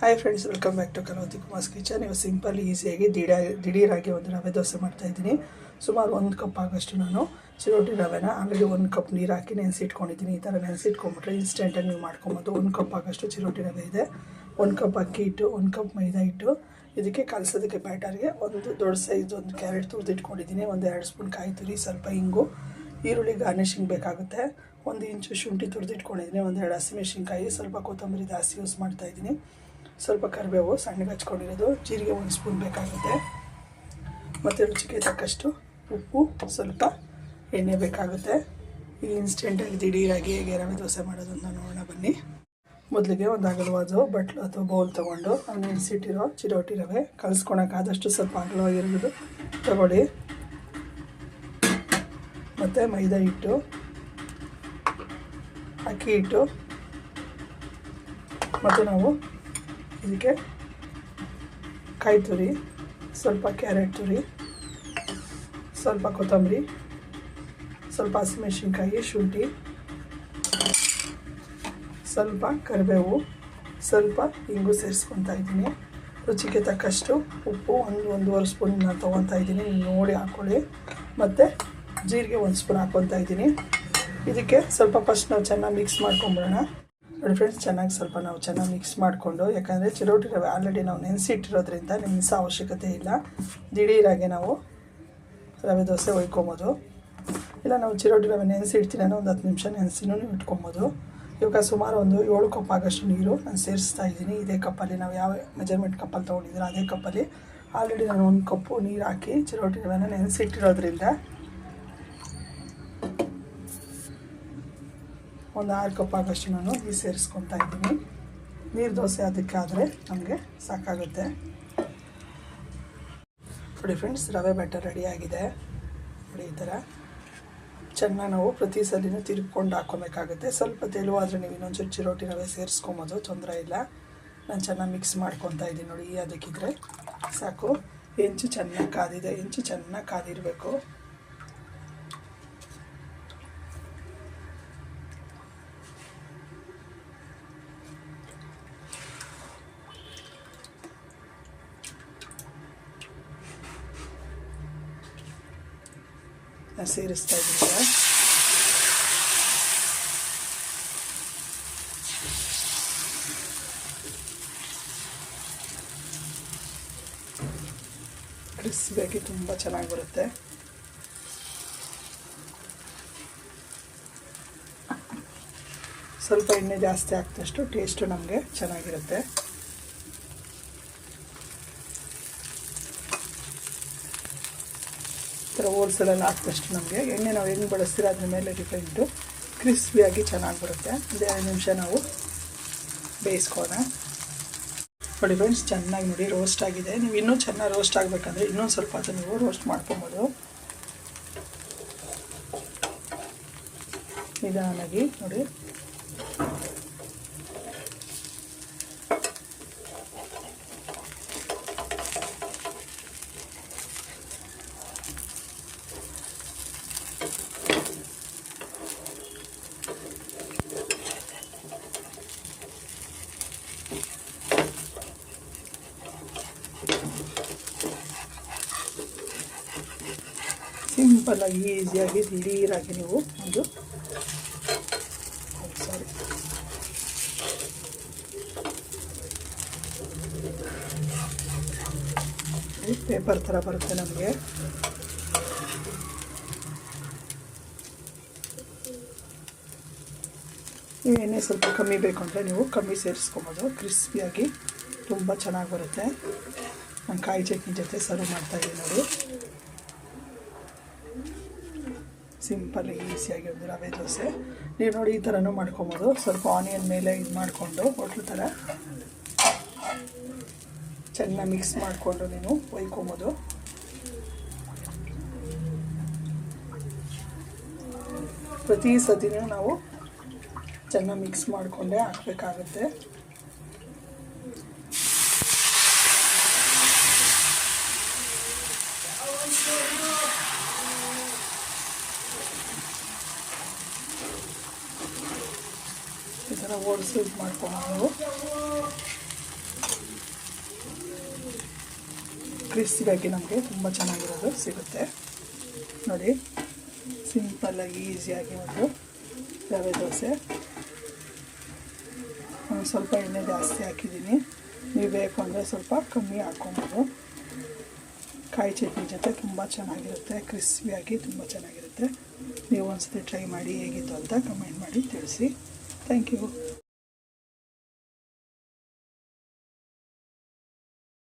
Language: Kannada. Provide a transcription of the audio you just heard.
Hi friends welcome back to Kalavathi Kumar's kitchen ಇವಾಗ ಸಿಂಪಲ್ ಈಸಿಯಾಗಿ ದಿಢ, ದಿಢೀರಾಗಿ ಒಂದು ರವೆ ದೋಸೆ ಮಾಡ್ತಾಯಿದ್ದೀನಿ ಸುಮಾರು ಒಂದು ಕಪ್ ಆಗೋಷ್ಟು ನಾನು ಚಿರೋಟಿ ರವೆನ ಆಲ್ರೆಡಿ ಒಂದು ಕಪ್ ನೀರು ಹಾಕಿ ನೆನೆಸಿಟ್ಕೊಂಡಿದ್ದೀನಿ. ಈ ಥರ ನೆನೆಸಿಟ್ಕೊಂಬಿಟ್ರೆ ಇನ್ಸ್ಟೆಂಟಾಗಿ ನೀವು ಮಾಡ್ಕೊಬೋದು. ಒಂದು ಕಪ್ ಆಗೋಷ್ಟು ಚಿರೋಟಿ ರವೆ ಇದೆ. ಒಂದು ಕಪ್ ಅಕ್ಕಿ ಹಿಟ್ಟು, ಒಂದು ಕಪ್ ಮೈದಾ ಹಿಟ್ಟು. ಇದಕ್ಕೆ ಕಲಸೋದಕ್ಕೆ ಬ್ಯಾಟರ್ಗೆ ಒಂದು ದೊಡ್ಡ ಸೈಜ್ ಒಂದು ಕ್ಯಾರೆಟ್ ತುರಿದಿಟ್ಕೊಂಡಿದ್ದೀನಿ. ಒಂದು ಎರಡು ಸ್ಪೂನ್ ಕಾಯಿ ತುರಿ, ಸ್ವಲ್ಪ ಹಿಂಗು ಈರುಳ್ಳಿ ಗಾರ್ನಿಷಿಂಗ್ ಬೇಕಾಗುತ್ತೆ. ಒಂದು ಇಂಚು ಶುಂಠಿ ತುರಿದಿಟ್ಕೊಂಡಿದ್ದೀನಿ. ಒಂದು ಎರಡು ಹಸಿಮೆಣಸಿನ್ಕಾಯಿ ಸ್ವಲ್ಪ ಕೊತ್ತಂಬರಿ ಜಾಸ್ತಿ ಯೂಸ್ ಮಾಡ್ತಾಯಿದ್ದೀನಿ ಸ್ವಲ್ಪ ಕರಿಬೇವು ಸಣ್ಣಗೆ ಹಚ್ಕೊಂಡಿರೋದು, ಜೀರಿಗೆ ಒಂದು ಸ್ಪೂನ್ ಬೇಕಾಗುತ್ತೆ. ಮತ್ತು ರುಚಿಗೆ ತಕ್ಕಷ್ಟು ಉಪ್ಪು, ಸ್ವಲ್ಪ ಎಣ್ಣೆ ಬೇಕಾಗುತ್ತೆ. ಈಗ ಇನ್ಸ್ಟೆಂಟಾಗಿ ದಿಢೀರಾಗಿ ಹೇಗೆ ರವೆ ದೋಸೆ ಮಾಡೋದನ್ನು ನೋಡೋಣ ಬನ್ನಿ. ಮೊದಲಿಗೆ ಒಂದು ಅಗಲವಾದ ಬಟ್ಲು ಅಥವಾ ಬೌಲ್ ತೊಗೊಂಡು ನಾನು ನೆನೆಸಿಟ್ಟಿರೋ ಚಿರೋಟಿ ರವೆ. ಕಲಿಸ್ಕೊಳಕ್ಕಾದಷ್ಟು ಸ್ವಲ್ಪ ಅಗಲವಾಗಿರೋದು ತಗೊಳ್ಳಿ. ಮತ್ತು ಮೈದಾ ಹಿಟ್ಟು, ಅಕ್ಕಿ ಹಿಟ್ಟು, ಮತ್ತು ನಾವು ಇದಕ್ಕೆ ಕಾಯಿ ತುರಿ, ಸ್ವಲ್ಪ ಕ್ಯಾರೆಟ್ ತುರಿ, ಸ್ವಲ್ಪ ಕೊತ್ತಂಬರಿ, ಸ್ವಲ್ಪ ಹಸಿಮೆಣ್ಸಿನ್ಕಾಯಿ, ಶುಂಠಿ, ಸ್ವಲ್ಪ ಕರಿಬೇವು, ಸ್ವಲ್ಪ ಇಂಗು ಸೇರಿಸ್ಕೊತಾ ಇದ್ದೀನಿ. ರುಚಿಗೆ ತಕ್ಕಷ್ಟು ಉಪ್ಪು, ಒಂದು ಒಂದೂವರೆ ಸ್ಪೂನ್ ನಾನು ತೊಗೊತಾ ಇದ್ದೀನಿ. ನೋಡಿ ಹಾಕ್ಕೊಳ್ಳಿ ಮತ್ತು ಜೀರಿಗೆ ಒಂದು ಸ್ಪೂನ್ ಹಾಕ್ಕೊತಾ ಇದ್ದೀನಿ. ಇದಕ್ಕೆ ಸ್ವಲ್ಪ ಫಸ್ಟ್ ನಾವು ಚೆನ್ನಾಗಿ ಮಿಕ್ಸ್ ಮಾಡ್ಕೊಂಬಿಡೋಣ. ನೋಡಿ ಫ್ರೆಂಡ್ಸ್ ಚೆನ್ನಾಗಿ ಸ್ವಲ್ಪ ನಾವು ಚೆನ್ನಾಗಿ ಮಿಕ್ಸ್ ಮಾಡಿಕೊಂಡು, ಯಾಕಂದರೆ ಚಿರೋಟಿ ರವೆ ಆಲ್ರೆಡಿ ನಾವು ನೆನೆಸಿಟ್ಟಿರೋದ್ರಿಂದ ನೆನೆಸೋ ಅವಶ್ಯಕತೆ ಇಲ್ಲ. ದಿಢೀರಾಗೆ ನಾವು ರವೆ ದೋಸೆ ಒಯ್ಕೊಬೋದು. ಇಲ್ಲ, ನಾವು ಚಿರೋಟಿ ರವೆ ನೆನೆಸಿಡ್ತೀನಿ ಅನ್ನೋ ಒಂದು ಹತ್ತು ನಿಮಿಷ ನೆನೆಸಿನೂ ಇಟ್ಕೊಬೋದು. ಇವಾಗ ಸುಮಾರು ಒಂದು ಏಳು ಕಪ್ ಆಗೋಷ್ಟು ನೀರು ನಾನು ಸೇರಿಸ್ತಾ ಇದ್ದೀನಿ. ಇದೇ ಕಪ್ಪಲ್ಲಿ ನಾವು ಯಾವ ಮೆಜರ್ಮೆಂಟ್ ಕಪ್ಪಲ್ಲಿ ತೊಗೊಂಡಿದ್ದೀರೋ ಅದೇ ಕಪ್ಪಲ್ಲಿ. ಆಲ್ರೆಡಿ ನಾನು ಒಂದು ಕಪ್ಪು ನೀರು ಹಾಕಿ ಚಿರೋಟಿ ರವೆನ ನೆನೆಸಿಟ್ಟಿರೋದ್ರಿಂದ ಒಂದು ಆರು ಕಪ್ ಆಗೋಷ್ಟು ನಾನು ನೀರು ಸೇರಿಸ್ಕೊತಾ ಇದ್ದೀನಿ. ನೀರು ದೋಸೆ ಅದಕ್ಕಾದರೆ ನಮಗೆ ಸಾಕಾಗುತ್ತೆ. ನೋಡಿ ಫ್ರೆಂಡ್ಸ್ ರವೆ ಬ್ಯಾಟರ್ ರೆಡಿಯಾಗಿದೆ ನೋಡಿ ಈ ಥರ ಚೆನ್ನಾಗಿ ನಾವು ಪ್ರತಿ ಸಲಿನೂ ತಿರ್ಕೊಂಡು ಹಾಕ್ಕೊಬೇಕಾಗುತ್ತೆ ಸ್ವಲ್ಪ ತೆಳುವಾದರೆ ನೀವು ಇನ್ನೊಂಚೂರು ಚಿರೋಟಿ ರವೆ ಸೇರಿಸ್ಕೊಬೋದು, ತೊಂದರೆ ಇಲ್ಲ. ನಾನು ಚೆನ್ನಾಗಿ ಮಿಕ್ಸ್ ಮಾಡ್ಕೊತಾ ಇದ್ದೀನಿ ನೋಡಿ, ಈ ಅದಕ್ಕಿದ್ರೆ ಸಾಕು. ಹೆಂಚು ಚೆನ್ನಾಗಿ ಕಾದಿದೆ, ಹೆಂಚು ಚೆನ್ನಾಗಿ ಕಾದಿರಬೇಕು. ಸೇರಿಸ್ತಾ ಇದ್ದೀನಿ ಈಗ. ಕ್ರಿಸ್ಪಿಯಾಗಿ ತುಂಬ ಚೆನ್ನಾಗಿ ಬರುತ್ತೆ ಸ್ವಲ್ಪ ಎಣ್ಣೆ ಜಾಸ್ತಿ ಹಾಕಿದಷ್ಟು ಟೇಸ್ಟು ನಮಗೆ ಚೆನ್ನಾಗಿರುತ್ತೆ ಥರ ಹೋಲ್ಸೇಲಲ್ಲಿ ಹಾಕಿದಷ್ಟು ನಮಗೆ. ಎಣ್ಣೆ ನಾವು ಹೆಂಗೆ ಬಳಸ್ತೀರ ಅದ್ರ ಮೇಲೆ ಡಿಪೆಂಡು. ಕ್ರಿಸ್ಪಿಯಾಗಿ ಚೆನ್ನಾಗಿ ಬರುತ್ತೆ. ಒಂದು ಎರಡು ನಿಮಿಷ ನಾವು ಬೇಯಿಸ್ಕೋಣ ನೋಡಿ ಫ್ರೆಂಡ್ಸ್ ಚೆನ್ನಾಗಿ ನೋಡಿ ರೋಸ್ಟ್ ಆಗಿದೆ. ನೀವು ಇನ್ನೂ ಚೆನ್ನಾಗಿ ರೋಸ್ಟ್ ಆಗಬೇಕಂದ್ರೆ ಇನ್ನೊಂದು ಸ್ವಲ್ಪ ಅದು ನೀವು ರೋಸ್ಟ್ ಮಾಡ್ಕೊಬೋದು. ನಿಧಾನಾಗಿ ನೋಡಿ. ಸಿಂಪಲ್ಲಾಗಿ ಈಸಿಯಾಗಿ ದಿಢೀರಾಗಿ ನೀವು ಒಂದು ಸಾರಿ ಪೇಪರ್ ಥರ ಬರುತ್ತೆ ನಮಗೆ. ಎಣ್ಣೆ ಸ್ವಲ್ಪ ಕಮ್ಮಿ ಬೇಕು ಅಂದರೆ ನೀವು ಕಮ್ಮಿ ಸೇರಿಸ್ಕೊಬೋದು. ಕ್ರಿಸ್ಪಿಯಾಗಿ ತುಂಬ ಚೆನ್ನಾಗಿ ಬರುತ್ತೆ. ನಾನು ಕಾಯಿ ಚಟ್ನಿ ಜೊತೆ ಸರ್ವ್ ಮಾಡ್ತಾಯಿದ್ದೀನಿ ನೋಡಿ. ಸಿಂಪಲ್ ಈಸಿಯಾಗಿ ಒಂದು ರವೆ ದೋಸೆ. ನೀವು ನೋಡಿ ಈ ಥರನೂ ಮಾಡ್ಕೊಬೋದು. ಸ್ವಲ್ಪ ಆನಿಯನ್ ಮೇಲೆ ಇದು ಮಾಡಿಕೊಂಡು ಹೋಟ್ಲ್ ಥರ ಚೆನ್ನಾಗಿ ಮಿಕ್ಸ್ ಮಾಡಿಕೊಂಡು ನೀನು ಒಯ್ಕೊಬೋದು. ಪ್ರತಿ ಸತಿನೂ ನಾವು ಚೆನ್ನಾಗಿ ಮಿಕ್ಸ್ ಮಾಡಿಕೊಂಡೇ ಹಾಕಬೇಕಾಗುತ್ತೆ. ಥರ ಓಡಿಸಿ ಇದು ಮಾಡ್ಕೊಂಡು ಕ್ರಿಸ್ಪಿಯಾಗಿ ನಮಗೆ ತುಂಬ ಚೆನ್ನಾಗಿರೋದು ಸಿಗುತ್ತೆ. ನೋಡಿ ಸಿಂಪಲ್ಲಾಗಿ ಈಸಿಯಾಗಿ ಒಂದು ರವೆ ದೋಸೆ. ಸ್ವಲ್ಪ ಎಣ್ಣೆ ಜಾಸ್ತಿ ಹಾಕಿದ್ದೀನಿ. ನೀವು ಬೇಕು ಅಂದರೆ ಸ್ವಲ್ಪ ಕಮ್ಮಿ ಹಾಕ್ಕೊಬೋದು ಕಾಯಿ ಚಟ್ನಿ ಜೊತೆ ತುಂಬ ಚೆನ್ನಾಗಿರುತ್ತೆ. ಕ್ರಿಸ್ಪಿಯಾಗಿ ತುಂಬ ಚೆನ್ನಾಗಿರುತ್ತೆ. ನೀವು ಒಂದ್ಸತಿ ಟ್ರೈ ಮಾಡಿ ಹೇಗಿತ್ತು ಅಂತ ಕಮೆಂಟ್ ಮಾಡಿ ತಿಳಿಸಿ. Thank you.